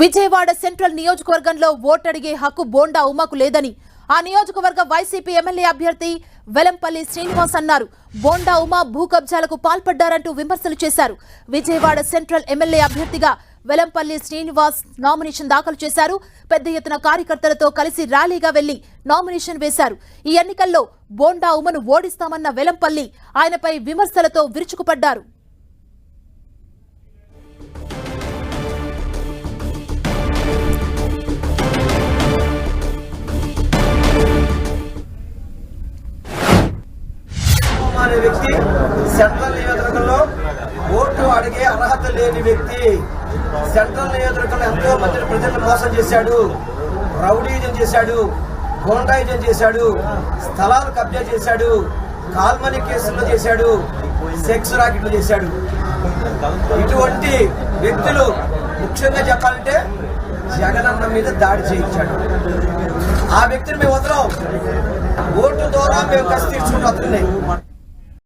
Vijayawada central నియోజకవర్గంలో ఓటడిగే హక్కు బోండా ఉమకు లేదని ఆ నియోజకవర్గ వైసీపీ ఎమ్మెల్యే అభ్యర్థి వెలంపల్లి శ్రీనివాస్ అన్నారు. బోండా ఉమా భూ కబ్జాలకు పాల్పడ్డారంటూ విమర్శలు చేశారు. విజయవాడ సెంట్రల్ ఎమ్మెల్యే అభ్యర్థిగా వెలంపల్లి శ్రీనివాస్ నామినేషన్ దాఖలు చేశారు. పెద్ద ఎత్తున కార్యకర్తలతో కలిసి ర్యాలీగా వెళ్ళి నామినేషన్ వేశారు. ఈ ఎన్నికల్లో బోండా ఉమను ఓడిస్తామన్న వెలంపల్లి ఆయనపై విమర్శలతో విరుచుకుపడ్డారు. అనే వ్యక్తి సెంట్రల్ నియోజకవర్గంలో ఓటు అడిగే అర్హత లేని వ్యక్తి. సెంట్రల్ నియోజకవర్గంలో ఎంతో మంది ప్రజలను మోసం చేశాడు. రౌడీజం చేశాడు. గోండాయిజం చేశాడు. స్థలాలు కబ్జా చేశాడు. కాల్మనీ కేసుల్లో చేశాడు. సెక్స్ రాకెట్లు చేశాడు. ఇటువంటి వ్యక్తులు ముఖ్యంగా చెప్పాలంటే జగనన్న మీద దాడి చేయించాడు. ఆ వ్యక్తిని మేము వదలం. ఓటు ద్వారా మేము కసి తీర్చుకుంటూ వస్తున్నాయి